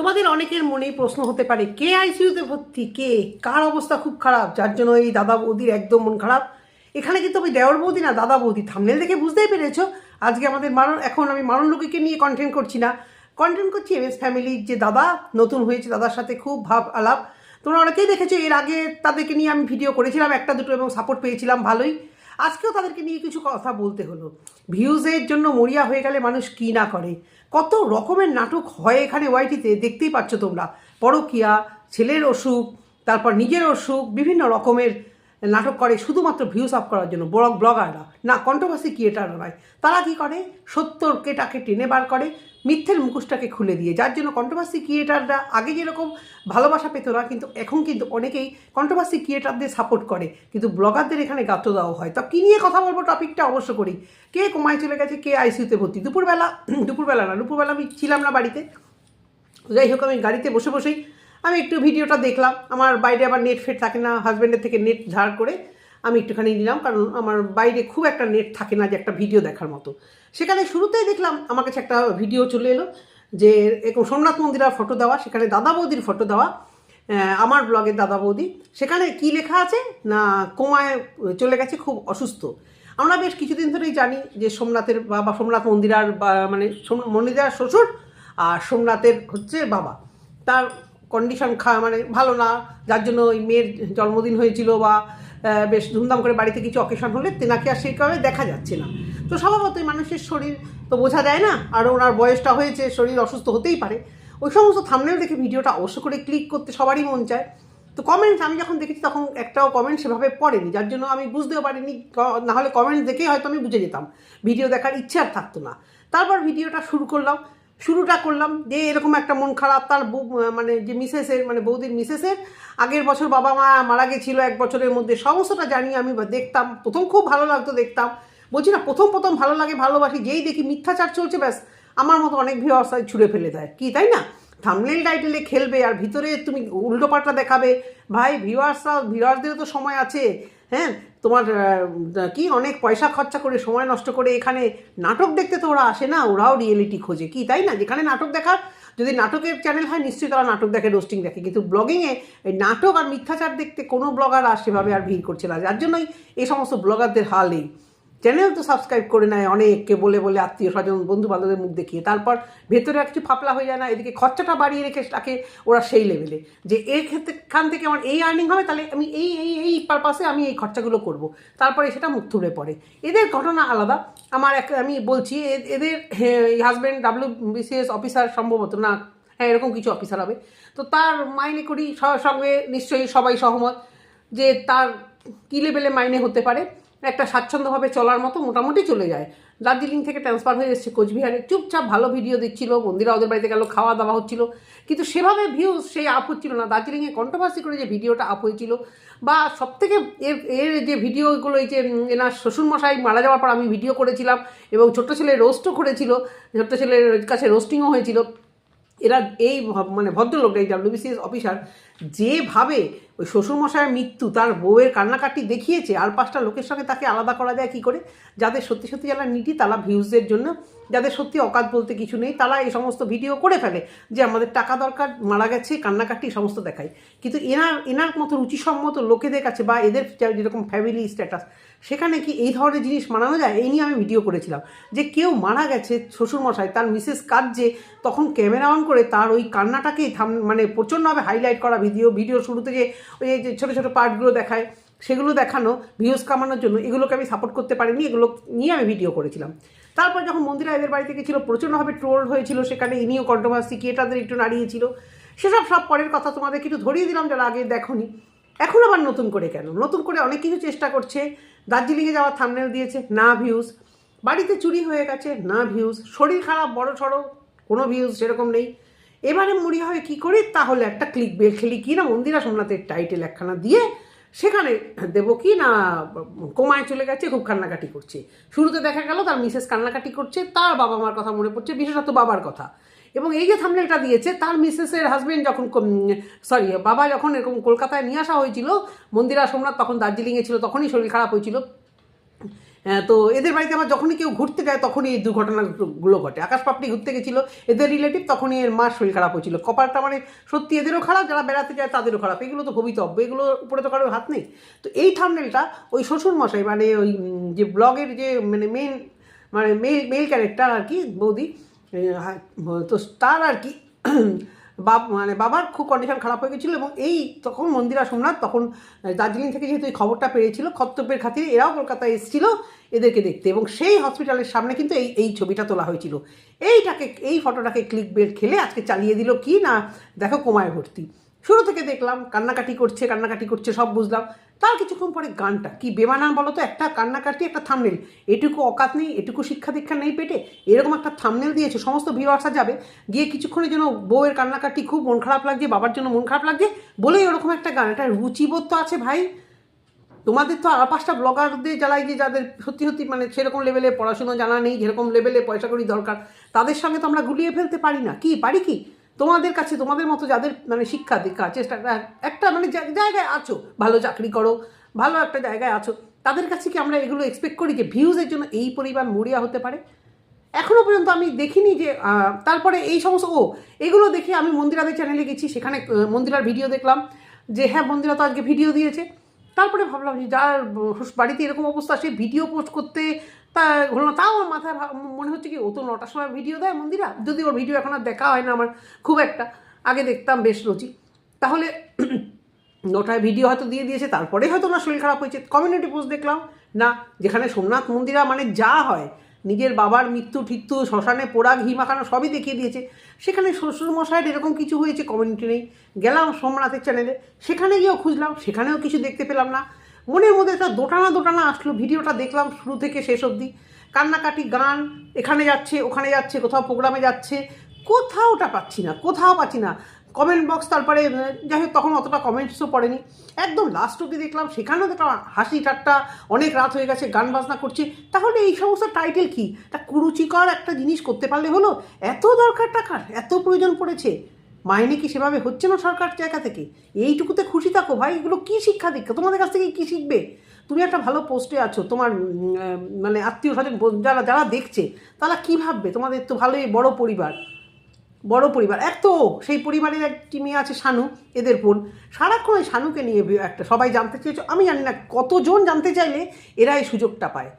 তোমাদের অনেকের মনেই প্রশ্ন হতে পারে, কে আইসিইউতে ভর্তি, কে, কার অবস্থা খুব খারাপ? যার জন্য এই দাদা বৌদির একদম মন খারাপ। এখানে কিন্তু আমি দেওয়ার বৌদি না, দাদা বৌদি। থামনেল দেখে বুঝতেই পেরেছ, আজকে আমাদের মারণ, এখন আমি মারণ লোকিকে নিয়ে কন্টেন্ট করছি না। কন্টেন্ট করছি এম এস ফ্যামিলির যে দাদা, নতুন হয়েছে দাদার সাথে খুব ভাব আলাপ। তোমরা অনেকেই দেখেছ, এর আগে তাদেরকে নিয়ে আমি ভিডিও করেছিলাম, একটা দুটো এবং সাপোর্ট পেয়েছিলাম, ভালোই। আজকেও তাদেরকে নিয়ে কিছু কথা বলতে হলো। ভিউজের জন্য মরিয়া হয়ে গেলে মানুষ কী না করে? কত রকমের নাটক হয় এখানে ওয়াইটিতে, দেখতেই পাচ্ছ তোমরা। পরকিয়া, ছেলের অসুখ, তারপর নিজের অসুখ, বিভিন্ন রকমের নাটক করে শুধুমাত্র ভিউজ আপ করার জন্য ব্লগ ব্লগাররা না কন্ট্রোভার্সি ক্রিয়েটাররা নয়। তারা কি করে? সত্যকে তাকে টেনে বার করে, মিথ্যের মুখোশটাকে খুলে দিয়ে। যার জন্য কন্ট্রোভার্সি ক্রিয়েটাররা আগে যেরকম ভালোবাসা পেত না, কিন্তু এখন কিন্তু অনেকেই কন্ট্রোভার্সি ক্রিয়েটারদের সাপোর্ট করে, কিন্তু ব্লগারদের এখানে গাত্র দেওয়া হয়। তা কী নিয়ে কথা বলব টপিকটা অবশ্য করি। কে কমায় চলে গেছে, কে আইসিউতে ভর্তি? দুপুরবেলা দুপুরবেলা না, দুপুরবেলা আমি ছিলাম না বাড়িতে। যাই হোক, আমি গাড়িতে বসে বসেই আমি একটু ভিডিওটা দেখলাম। আমার বাইরে আবার নেট ফেট থাকে না হাজব্যান্ডের থেকে নেট ধার করে আমি একটুখানি নিলাম, কারণ আমার বাইরে খুব একটা নেট থাকে না যে একটা ভিডিও দেখার মতো। সেখানে শুরুতেই দেখলাম আমার কাছে একটা ভিডিও চলে এলো যে এরকম সোমনাথ মন্দিরের ফটো দেওয়া, সেখানে দাদা বৌদির ফটো দেওয়া আমার ব্লগের দাদা বৌদি। সেখানে কি লেখা আছে? না, কোমায় চলে গেছে, খুব অসুস্থ। আমরা বেশ কিছুদিন ধরেই জানি যে সোমনাথের বাবা, সোমনাথ মন্দিরার মানে মন্দিরার শ্বশুর আর সোমনাথের হচ্ছে বাবা। তার কন্ডিশন খা মানে ভালো না, যার জন্য ওই মেয়ের জন্মদিন হয়েছিল বা বেশ ধুমধাম করে বাড়িতে কিছু অকেশন হলে তেনাকে আর সেই কারণে দেখা যাচ্ছে না। তো স্বভাবতই মানুষের শরীর তো বোঝা যায় না, আর ওনার বয়সটা হয়েছে, শরীর অসুস্থ হতেই পারে। ওই সমস্ত থামনেল দেখে ভিডিওটা অবশ্য করে ক্লিক করতে সবারই মন চায়। তো কমেন্টস আমি যখন দেখেছি তখন একটাও কমেন্ট সেভাবে পড়েনি, যার জন্য আমি বুঝতেও পারিনি, ক- নাহলে কমেন্টস দেখেই হয়তো আমি বুঝে যেতাম। ভিডিও দেখার ইচ্ছে আর থাকতো না। তারপর ভিডিওটা শুরু করলাম। শুরুটা করলাম যে এরকম একটা মন খারাপ, তার মানে যে মিসেসের মানে বৌদির মিসেসের, আগের বছর বাবা মা মারা গেছিল এক বছরের মধ্যে, সমস্তটা জানি আমি দেখতাম, প্রথম খুব ভালো লাগতো দেখতাম। বলছি না, প্রথম প্রথম ভালো লাগে, ভালোবাসি, যেই দেখি মিথ্যাচার চলছে, ব্যাস, আমার মতো অনেক ভিউয়ার্সাই ছুঁড়ে ফেলে দেয়। কি, তাই না? থামনেল টাইটেলে খেলবে, আর ভিতরে তুমি উল্টোপাল্টা দেখাবে। ভাই ভিউয়ার্সরা ভিউয়ার্সদেরও তো সময় আছে। হ্যাঁ তোমার কি অনেক পয়সা খরচা করে, সময় নষ্ট করে এখানে নাটক দেখতে তো ওরা আসে না, ওরাও রিয়েলিটি খোঁজে, কি তাই না? যেখানে নাটক দেখার, যদি নাটকের চ্যানেল হয়, নিশ্চয়ই তারা নাটক দেখে রোস্টিং দেখে, কিন্তু ব্লগিংয়ে এই নাটক আর মিথ্যাচার দেখতে কোনো ব্লগার আর সেভাবে আর ভিড় করছে না, যার জন্যই এই সমস্ত ব্লগারদের হাল এই। চ্যানেল তো সাবস্ক্রাইব করে নেয় অনেককে, বলে বলে আত্মীয় স্বজন বন্ধু বান্ধবের মুখ দেখিয়ে। তারপর ভেতরে কিছু ফাপলা হয়ে যায় না, এদিকে খরচাটা বাড়িয়ে রেখে তাকে ওরা সেই লেভেলে যে এর ক্ষেত্রে খান থেকে আমার এই আর্নিং হবে, তাহলে আমি এই এই এই পারপাসে আমি এই খরচাগুলো করব। তারপরে সেটা মুখ থুবড়ে পড়ে। এদের ঘটনা আলাদা। আমার এক, আমি বলছি এদের হাজব্যান্ড ডাব্লিউ বিসিএস অফিসার সম্ভবত না হ্যাঁ এরকম কিছু অফিসার হবে। তো তার মাইনে করি, সঙ্গে নিশ্চয়ই সবাই সহমত যে তার কী লেভেলে মাইনে হতে পারে। একটা স্বাচ্ছন্দ্যভাবে চলার মতো মোটামুটি চলে যায়। দার্জিলিং থেকে ট্রান্সফার হয়ে এসেছে কোচবিহারে। চুপচাপ ভালো ভিডিও দিচ্ছিল মন্দিরা ওদের বাড়িতে গেল খাওয়া দাওয়া হচ্ছিল। কিন্তু সেভাবে ভিউজ সেই আপ হচ্ছিল না। দার্জিলিংয়ে কন্ট্রোভার্সি করে যে ভিডিওটা আপ হয়েছিল বা সবথেকে এর এর যে ভিডিওগুলো এই যে এনার শ্বশুরমশাই মারা যাওয়ার পর আমি ভিডিও করেছিলাম এবং ছোট্ট ছেলে রোস্টও করেছিল, ছোট্ট ছেলের কাছে রোস্টিংও হয়েছিল। এরা এই মানে ভদ্রলোক, এই ডাব্লিউবিসিএস অফিসার যেভাবে ওই শ্বশুরমশায়ের মৃত্যু, তার বউয়ের কান্নাকাটি দেখিয়েছে, আর পাঁচটা লোকের সঙ্গে তাকে আলাদা করা যায় কি করে? যাদের সত্যি সত্যি যারা নিটি, তারা ভিউজের জন্য যাদের সত্যি অকাত বলতে কিছু নেই, তারা এই সমস্ত ভিডিও করে ফেলে যে আমাদের টাকা দরকার, মারা গেছে, কান্নাকাটি সমস্ত দেখায়। কিন্তু এনার এনার মতো রুচিসম্মত লোকেদের কাছে বা এদের যেরকম ফ্যামিলি স্ট্যাটাস সেখানে কি এই ধরনের জিনিস মানানো যায়? এই নিয়ে আমি ভিডিও করেছিলাম। যে কেউ মারা গেছে শ্বশুরমশাই, তার মিসেস কাঁদছে, তখন ক্যামেরা অন করে তার ওই কান্নাটাকেই থাম মানে প্রচণ্ডভাবে হাইলাইট করা ভিডিও ভিডিও শুরু থেকে ওই যে ছোটো ছোটো পার্টগুলো দেখায়, সেগুলো দেখানো ভিউজ কামানোর জন্য, এগুলোকে আমি সাপোর্ট করতে পারিনি, এগুলো নিয়ে আমি ভিডিও করেছিলাম। তারপর যখন মন্দিরা এদের বাড়িতে গেছিল, প্রচণ্ডভাবে ট্রোল হয়েছিল, সেখানে ইনিও কন্ট্রোভার্সি ক্রিয়েটারদের একটু নাড়িয়েছিল। সেসব সব পরের কথা তোমাদেরকে একটু ধরিয়ে দিলাম, যারা আগে দেখোনি। এখন আবার নতুন করে কেন? নতুন করে অনেক কিছু চেষ্টা করছে। দার্জিলিংয়ে যাওয়ার থামনেল দিয়েছে, না ভিউজ বাড়িতে চুরি হয়ে গেছে, না ভিউজ শরীর খারাপ, বড় সড়ো, কোনো ভিউজ সেরকম নেই। এবারে মুড়ি হবে কী করি? তাহলে একটা ক্লিক বেল খেলি। কি না মন্দিরা সোমনাথের টাইটেল একখানা দিয়ে সেখানে দেবকী কি না, কোমায় চলে গেছে, খুব কান্নাকাটি করছে। শুরুতে দেখা গেল তার মিসেস কান্নাকাটি করছে, তার বাবা মার কথা মনে পড়ছে, বিশেষত বাবার কথা। এবং এই যে থামলেটা দিয়েছে, তার মিসেসের হাজব্যান্ড যখন সরি বাবা যখন এরকম কলকাতায় নিয়ে আসা হয়েছিল, মন্দিরা সোমনাথ তখন দার্জিলিংয়ে ছিল, তখনই শরীর খারাপ হয়েছিল। তো এদের বাড়িতে আবার যখনই কেউ ঘুরতে যায়, তখনই এই দুর্ঘটনাগুলো ঘটে। আকাশ পাপড়ি ঘুরতে গেছিল, এদের রিলেটিভ তখনই এর মার শরীর খারাপ হয়েছিল। কপালটা মানে সত্যি এদেরও খারাপ, যারা বেড়াতে যায় তাদেরও খারাপ। এগুলো তো ভবিতব্য এগুলো উপরে তো কারোর হাত নেই। তো এই থামনেলটা ওই শ্বশুর মশাই মানে ওই যে ব্লগের যে মানে মেন মানে মেল মেল ক্যারেক্টার আর কি, বৌদি তো তার আর কি বাব মানে বাবার খুব কন্ডিশন খারাপ হয়ে গেছিল এবং এই তখন মন্দিরা সোমনাথ, তখন দার্জিলিং থেকে যেহেতু এই খবরটা পেয়েছিল কর্তব্যের খাতিরে এরাও কলকাতায় এসেছিল এদেরকে দেখতে এবং সেই হসপিটালের সামনে কিন্তু এই এই ছবিটা তোলা হয়েছিল। এইটাকে, এই ফটোটাকে ক্লিক বের খেলে আজকে চালিয়ে দিল কি না, দেখো কোমায় ভর্তি শুরু থেকে দেখলাম কান্নাকাটি করছে কান্নাকাটি করছে, সব বুঝলাম। তার কিছুক্ষণ পরে গানটা, কি বেমানান বলো তো, একটা কান্নাকাটি, একটা থামনেল এটুকু অকাত নেই, এটুকু শিক্ষা দীক্ষা নেই পেটে, এরকম একটা থামনেল দিয়েছে, সমস্ত ভিউয়ার্সা যাবে, গিয়ে কিছুক্ষণের জন্য বউয়ের কান্নাকাটি খুব মন খারাপ লাগছে, বাবার জন্য মন খারাপ লাগছে, বলেই ওরকম একটা গান। একটা রুচিবোধ তো আছে ভাই। তোমাদের তো আর পাঁচটা ব্লগারদের যারা যে যাদের সত্যি সত্যি মানে সেরকম লেভেলে পড়াশুনো জানা নেই, যেরকম লেভেলে পয়সা করি দরকার, তাদের সঙ্গে তো আমরা গুলিয়ে ফেলতে পারি না। কি, পারি কি? তোমাদের কাছে, তোমাদের মতো যাদের মানে শিক্ষা দীক্ষা চেষ্টা একটা মানে জায়গায় আছো, ভালো চাকরি করো, ভালো একটা জায়গায় আছো, তাদের কাছে কি আমরা এগুলো এক্সপেক্ট করি যে ভিউজের জন্য এই পরিমাণ মরিয়া হতে পারে? এখনও পর্যন্ত আমি দেখিনি যে তারপরে এই সমস্ত, ও, এগুলো দেখে আমি মন্দিরাদের চ্যানেলে গেছি, সেখানে মন্দিরার ভিডিও দেখলাম, যে হ্যাঁ মন্দিরা তো আজকে ভিডিও দিয়েছে। তারপরে ভাবলাম যে যার বাড়িতে এরকম অবস্থা, সে ভিডিও পোস্ট করতে তা হলো না। তাও আমার মাথায় মনে হচ্ছে কি, ও তো নটার সময় ভিডিও দেয় মন্দিরা। যদি ওর ভিডিও এখন আর দেখা হয় না আমার, খুব একটা। আগে দেখতাম বেশ রুচি তাহলে নটায় ভিডিও হয়তো দিয়ে দিয়েছে তারপরে হয়তো না শরীর খারাপ হয়েছে। কমিউনিটি পোস্ট দেখলাম, না, যেখানে সোমনাথ মন্দিরা মানে যা হয় নিজের বাবার মৃত্যু, ঠিত্যু, শ্মশানে পোড়া, ঘি মাখানো সবই দেখিয়ে দিয়েছে। সেখানে শ্বশুর মশাইয়ের এরকম কিছু হয়েছে কমিউনিটি নেই। গেলাম সোমনাথের চ্যানেলে সেখানে গিয়েও খুঁজলাম, সেখানেও কিছু দেখতে পেলাম না। মনের মধ্যে একটা দোটানা দোটানা আসলো, ভিডিওটা দেখলাম শুরু থেকে শেষ অবধি। কান্নাকাটি, গান, এখানে যাচ্ছে, ওখানে যাচ্ছে, কোথাও প্রোগ্রামে যাচ্ছে। কোথাও ওটা পাচ্ছি না, কোথাও পাচ্ছি না। কমেন্ট বক্স তারপরে যাই হোক, তখন অতটা কমেন্টসও পড়েনি। একদম লাস্ট অব্দি দেখলাম, সেখানেও দেখলাম হাসি ঠাট্টা, অনেক রাত হয়ে গেছে, গান বাজনা করছে। তাহলে এই সমস্ত টাইটেল কি? তা কুরুচিকর একটা জিনিস করতে পারলে হলো? এত দরকার টাকার, এত প্রয়োজন পড়েছে। মাইনে কি সেভাবে হচ্ছে না সরকার জায়গা থেকে? এইটুকুতে খুশি থাকো ভাই, এগুলো কী শিক্ষা দীক্ষা? তোমাদের কাছ থেকে কী শিখবে? তুমি একটা ভালো পোস্টে আছো, তোমার মানে আত্মীয় স্বজন যারা যারা দেখছে, তারা কী ভাববে? তোমাদের তো ভালোই বড় পরিবার। বড় পরিবার, এক তো সেই পরিবারের একটি মেয়ে আছে শানু, এদের বোন। সারাক্ষণ শানুকে নিয়ে একটা সবাই জানতে চেয়েছো। আমি জানি না কতজন জানতে চাইলে এরা এই সুযোগটা পায়।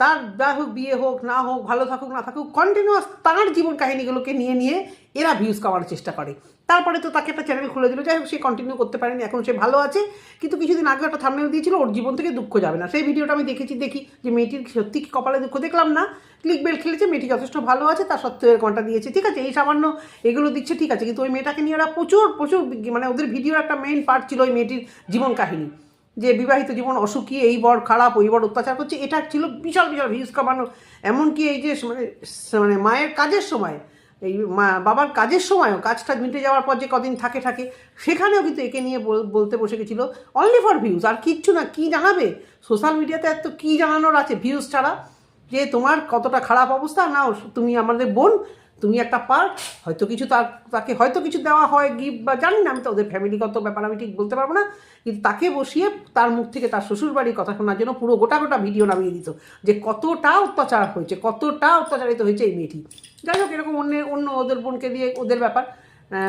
তার যা হোক, বিয়ে হোক, না হোক, ভালো থাকুক, না থাকুক কন্টিনিউয়াস তার জীবন কাহিনীগুলোকে নিয়ে নিয়ে এরা ভিউজ কামানোর চেষ্টা করে। তারপরে তো তাকে একটা চ্যানেল খুলে দিল, যাই হোক, সে কন্টিনিউ করতে পারেনি, এখন সে ভালো আছে, কিন্তু কিছুদিন আগে একটা থামনেল দিয়েছিল, ওর জীবন থেকে দুঃখ যাবে না। সেই ভিডিওটা আমি দেখেছি, দেখি যে মেয়েটির সত্যি কি কপালে দুঃখ দেখলাম না। ক্লিক বেল খেলেছে, মেয়েটি যথেষ্ট ভালো আছে, তার সত্ত্বেও এরকমটা দিয়েছে। ঠিক আছে, এই সামান্য এগুলো দিচ্ছে, ঠিক আছে, কিন্তু ওই মেয়েটাকে নিয়ে ওরা প্রচুর প্রচুর মানে ওদের ভিডিওর একটা মেইন পার্ট ছিল ওই মেয়েটির জীবন কাহিনী। যে বিবাহিত জীবন অসুখী, এই বর খারাপ, ওই বর অত্যাচার করছে, এটা ছিল বিশাল বিশাল ভিউজ কামানো। এমনকি এই যে মানে মানে মায়ের কাজের সময়, এই বাবার কাজের সময়ও কাজটা মিটে যাওয়ার পর যে কদিন থাকে থাকে, সেখানেও কিন্তু একে নিয়ে বল- বলতে বসে গেছিল অনলি ফর ভিউজ আর কিচ্ছু না, কি জানাবে? সোশ্যাল মিডিয়াতে এত কী জানানোর আছে? ভিউজ ছাড়া, যে তোমার কতটা খারাপ অবস্থা, না, তুমি আমাদের বোন তুমি একটা পার্ট হয়তো কিছু তার তাকে হয়তো কিছু দেওয়া হয় গিফট বা, জানি না, আমি তো ওদের ফ্যামিলিগত ব্যাপার আমি ঠিক বলতে পারব না, কিন্তু তাকে বসিয়ে তার মুখ থেকে তার শ্বশুরবাড়ির কথা শোনার জন্য পুরো গোটা গোটা ভিডিও নামিয়ে দিত, যে কতটা অত্যাচার হয়েছে, কতটা অত্যাচারিত হয়েছে এই মেয়েটি। যাই হোক, এরকম অন্য অন্য ওদের বোনকে দিয়ে, ওদের ব্যাপার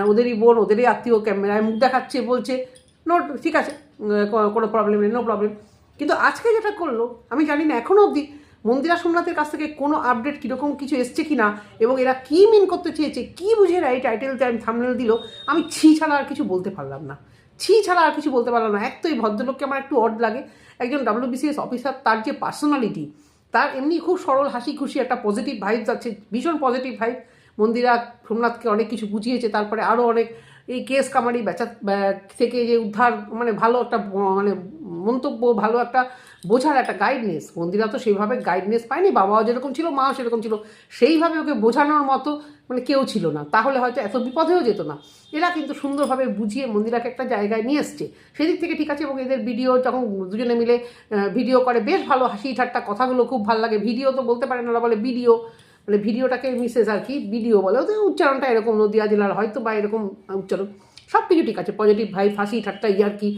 ওদেরই বোন, ওদেরই আত্মীয় ক্যামেরায় মুখ দেখাচ্ছে, বলছে নো ঠিক আছে কোনো প্রবলেম নেই নো প্রবলেম কিন্তু আজকে যেটা করল, আমি জানি না এখনও অবধি মন্দিরা সোমনাথের কাছ থেকে কোনো আপডেট কীরকম কিছু এসছে কি না এবং এরা কী মিন করতে চেয়েছে, কী বুঝে এই টাইটেল টাইম থামনেল দিল, আমি ছি ছাড়া আর কিছু বলতে পারলাম না। ছি ছাড়া আর কিছু বলতে পারলাম না। এক তো এই ভদ্রলোককে আমার একটু অড লাগে। একজন ডাব্লিউবিসিএস অফিসার তার যে পার্সোনালিটি তার এমনি খুব সরল হাসি খুশি একটা পজিটিভ ভাইবস যাচ্ছে, ভীষণ পজিটিভ ভাইব মন্দিরা সোমনাথকে অনেক কিছু বুঝিয়েছে, তারপরে আরও অনেক এই কেস কামারি বেচা থেকে যে উদ্ধার মানে ভালো একটা মানে মন্তব্য, ভালো একটা বোঝার একটা গাইডনেস মন্দিরা তো সেইভাবে গাইডনেস পায়নি, বাবাও যেরকম ছিল, মাও সেরকম ছিল। সেইভাবে ওকে বোঝানোর মতো মানে কেউ ছিল না। তাহলে হয়তো এত বিপদেও যেত না। এরা কিন্তু সুন্দরভাবে বুঝিয়ে মন্দিরাকে একটা জায়গায় নিয়ে এসছে। সেদিক থেকে ঠিক আছে, এবং এদের ভিডিও যখন দুজনে মিলে ভিডিও করে, বেশ ভালো হাসি ঠাট্টা কথাগুলো খুব ভালো লাগে। ভিডিও তো বলতে পারে না, ওরা বলে ভিডিও মানে ভিডিওটাকে মিসেস আর কি ভিডিও বলে। ওদের উচ্চারণটা এরকম নদিয়া জেলার হয়তো বা এরকম উচ্চারণ। সব কিছু ঠিক আছে পজিটিভ ভাই ফাঁসি ঠাট্টা ইয়ার কি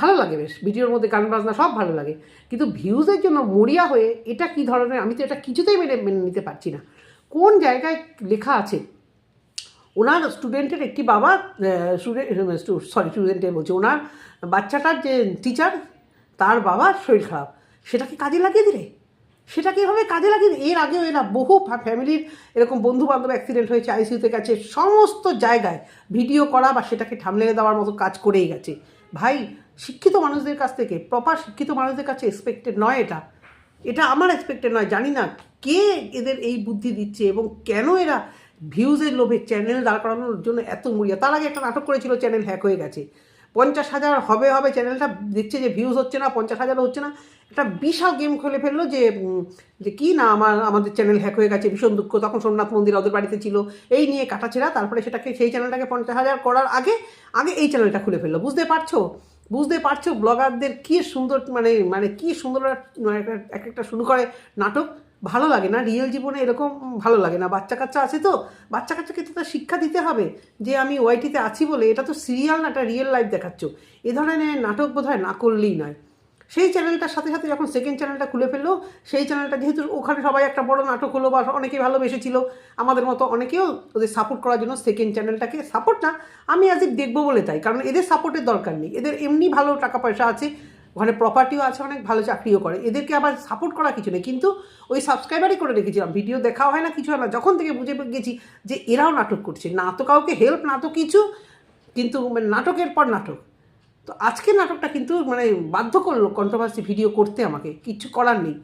ভালো লাগে বেশ, ভিডিওর মধ্যে গান বাজনা সব ভালো লাগে। কিন্তু ভিউজের জন্য মরিয়া হয়ে এটা কি ধরনের, আমি তো এটা কিছুতেই মেনে মেনে নিতে পারছি না। কোন জায়গায় লেখা আছে, ওনার স্টুডেন্টের একটি বাবা স্টুডেন্ট সরি স্টুডেন্টের বলছে, ওনার বাচ্চাটার যে টিচার তার বাবার শরীর খারাপ। সেটাকে কাজে লাগিয়ে দিলে? সেটাকে এভাবে কাজে লাগিয়ে এর আগেও এরা বহু ফ্যামিলির এরকম বন্ধু বান্ধব অ্যাক্সিডেন্ট হয়েছে আইসিউতে গেছে, সমস্ত জায়গায় ভিডিও করা বা সেটাকে ঠামলে দেওয়ার মতো কাজ করেই গেছে। ভাই শিক্ষিত মানুষদের কাছ থেকে প্রপার শিক্ষিত মানুষদের কাছে এক্সপেক্টেড নয় এটা। এটা আমার এক্সপেক্টেড নয়, জানি না কে এদের এই বুদ্ধি দিচ্ছে এবং কেন এরা ভিউজের লোভে চ্যানেল দাঁড় করানোর জন্য এত মরিয়া তার আগে একটা নাটক করেছিল চ্যানেল হ্যাক হয়ে গেছে। পঞ্চাশ হাজার হবে হবে চ্যানেলটা দেখছে যে ভিউজ হচ্ছে না, পঞ্চাশ হাজারও হচ্ছে না। একটা বিশাল গেম খুলে ফেলল যে যে কী না আমার, আমাদের চ্যানেল হ্যাক হয়ে গেছে, ভীষণ দুঃখ। তখন সোমনাথ মন্দির ওদের বাড়িতে ছিল, এই নিয়ে কাটাছেড়া তারপরে সেটাকে, সেই চ্যানেলটাকে পঞ্চাশ হাজার করার আগে আগে এই চ্যানেলটা খুলে ফেলল। বুঝতে পারছ? বুঝতে পারছ ব্লগারদের কি সুন্দর মানে মানে কি সুন্দর একটা- এক একটা শুরু করে নাটক? ভালো লাগে না? রিয়েল জীবনে এরকম ভালো লাগে না। বাচ্চা কাচ্চা আছে তো? বাচ্চা কাচ্চাকে তো তার শিক্ষা দিতে হবে যে আমি ওয়াইটিতে আছি বলে। এটা তো সিরিয়াল না, এটা রিয়েল লাইফ দেখাচ্ছ। এ ধরনের নাটক বোধ হয় না করলেই নয়। সেই চ্যানেলটার সাথে সাথে যখন সেকেন্ড চ্যানেলটা খুলে ফেলল, সেই চ্যানেলটা যেহেতু ওখানে সবাই একটা বড় নাটক হলো বা অনেকেই ভালোবেসেছিল, আমাদের মতো অনেকেও ওদের সাপোর্ট করার জন্য সেকেন্ড চ্যানেলটাকে সাপোর্ট না, আমি আজ দেখব বলে তাই, কারণ এদের সাপোর্টের দরকার নেই। এদের এমনি ভালো টাকা পয়সা আছে, ওখানে প্রপার্টিও আছে, অনেক ভালো চাকরিও করে। এদেরকে আবার সাপোর্ট করা কিছু নেই, কিন্তু ওই সাবস্ক্রাইবারই করে রেখেছিলাম। ভিডিও দেখাও হয় না, কিছু হয় না, যখন থেকে বুঝে গেছি যে এরাও নাটক করছে। না তো কাউকে হেল্প না তো কিছু, কিন্তু মানে নাটকের পর নাটক। তো আজকে নাটকটা কিন্তু মানে বাধ্য করল কন্ট্রোভার্সি ভিডিও করতে আমাকে, কিচ্ছু করার নেই।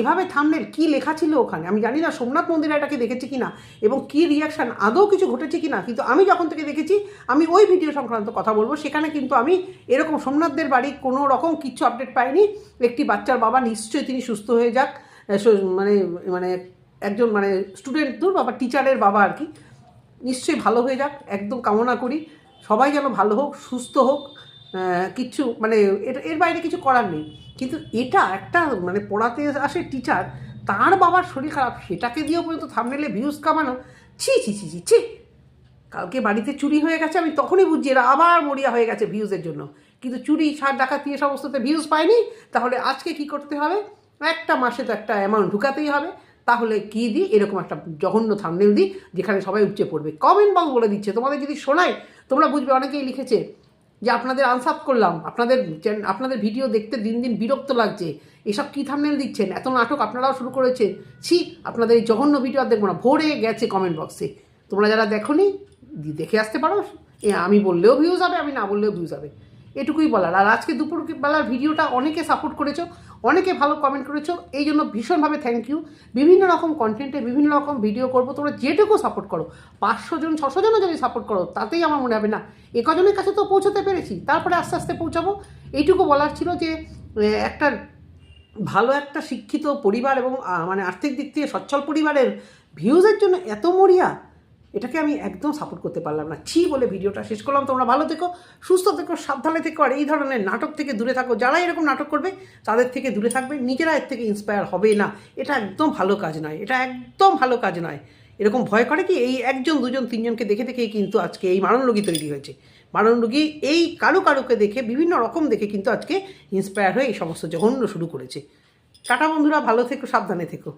এভাবে থামনের কি লেখা ছিল ওখানে? আমি জানি না সোমনাথ মন্দিরে এটাকে দেখেছি কিনা এবং কি রিয়াকশান আদৌ কিছু ঘটেছে কিনা, কিন্তু আমি যখন থেকে দেখেছি, আমি ওই ভিডিও সংক্রান্ত কথা বলব। সেখানে কিন্তু আমি এরকম সোমনাথদের বাড়ি কোনো রকম কিচ্ছু আপডেট পাইনি। একটি বাচ্চার বাবা নিশ্চয়ই তিনি সুস্থ হয়ে যাক। মানে মানে একজন মানে স্টুডেন্ট দূর বাবা টিচারের বাবা আর কি। নিশ্চয়ই ভালো হয়ে যাক, একদম কামনা করি। সবাই যেন ভালো হোক, সুস্থ হোক। কিচ্ছু মানে এটা এর বাইরে কিছু করার নেই। কিন্তু এটা একটা মানে পড়াতে আসে টিচার তার বাবার শরীর খারাপ, সেটাকে দিয়েও পর্যন্ত থামনেলে ভিউজ কামানো। ছি ছি ছি ছি ছি। কালকে বাড়িতে চুরি হয়ে গেছে, আমি তখনই বুঝছি এরা আবার মরিয়া হয়ে গেছে ভিউজের জন্য। কিন্তু চুরি সার ডাকাতি এ সমস্ততে ভিউজ পায়নি, তাহলে আজকে কি করতে হবে? একটা মাসে তো একটা অ্যামাউন্ট ঢুকাতেই হবে। তাহলে কি দিই? এরকম একটা জঘন্য থামনেল দিই, যেখানে সবাই উপচে পড়বে। কমেন্ট বক্স বলে দিচ্ছে। তোমাদের যদি শোনায়, তোমরা বুঝবে, অনেকেই লিখেছে যে আপনাদের আনসাপ করলাম, আপনাদের আপনাদের ভিডিও দেখতে দিন দিন বিরক্ত লাগছে। এসব কী থামনেল দিচ্ছেন? এত নাটক আপনারাও শুরু করেছেন? ছি, আপনাদের এই জঘন্য ভিডিও আর দেখব না। ভরে গেছে কমেন্ট বক্সে তোমরা যারা দেখো দেখে আসতে পারো। আমি বললেও ভিউজ হবে, আমি না বললেও ভিউজ হবে। এটুকুই বলার। আর আজকে দুপুর বেলার ভিডিওটা অনেকে সাপোর্ট করেছ, অনেকে ভালো কমেন্ট করেছ, এই জন্য ভীষণভাবে থ্যাংক ইউ বিভিন্ন রকম কন্টেন্টে বিভিন্ন রকম ভিডিও করব, তোমরা যেটুকু সাপোর্ট করো, পাঁচশো জন, ছশো জনও যদি সাপোর্ট করো, তাতেই আমার মনে হবে না। এ কজনের কাছে তো পৌঁছতে পেরেছি, তারপরে আস্তে আস্তে পৌঁছাবো। এইটুকু বলার ছিল যে একটা ভালো একটা শিক্ষিত পরিবার এবং মানে আর্থিক দিক থেকে সচ্ছল পরিবারের ভিউজের জন্য এত মরিয়া এটাকে আমি একদম সাপোর্ট করতে পারলাম না। ছি বলে ভিডিওটা শেষ করলাম। তোমরা ভালো থেকো, সুস্থ থেকো, সাবধানে থেকো। আর এই ধরনের নাটক থেকে দূরে থাকো। যারা এরকম নাটক করবে, তাদের থেকে দূরে থাকবে। নিজেরা এর থেকে ইন্সপায়ার হবে না। এটা একদম ভালো কাজ নয়। এটা একদম ভালো কাজ নয়। এরকম ভয় করে কি? এই একজন, দুজন, তিনজনকে দেখে দেখেই কিন্তু আজকে এই মারণ রোগী তৈরি হয়েছে। মারণ রোগী এই কারও কারোকে দেখে, বিভিন্ন রকম দেখে কিন্তু আজকে ইন্সপায়ার হয়ে এই সমস্ত জঘন্য শুরু করেছে। টাটা বন্ধুরা, ভালো থেকো, সাবধানে থেকো।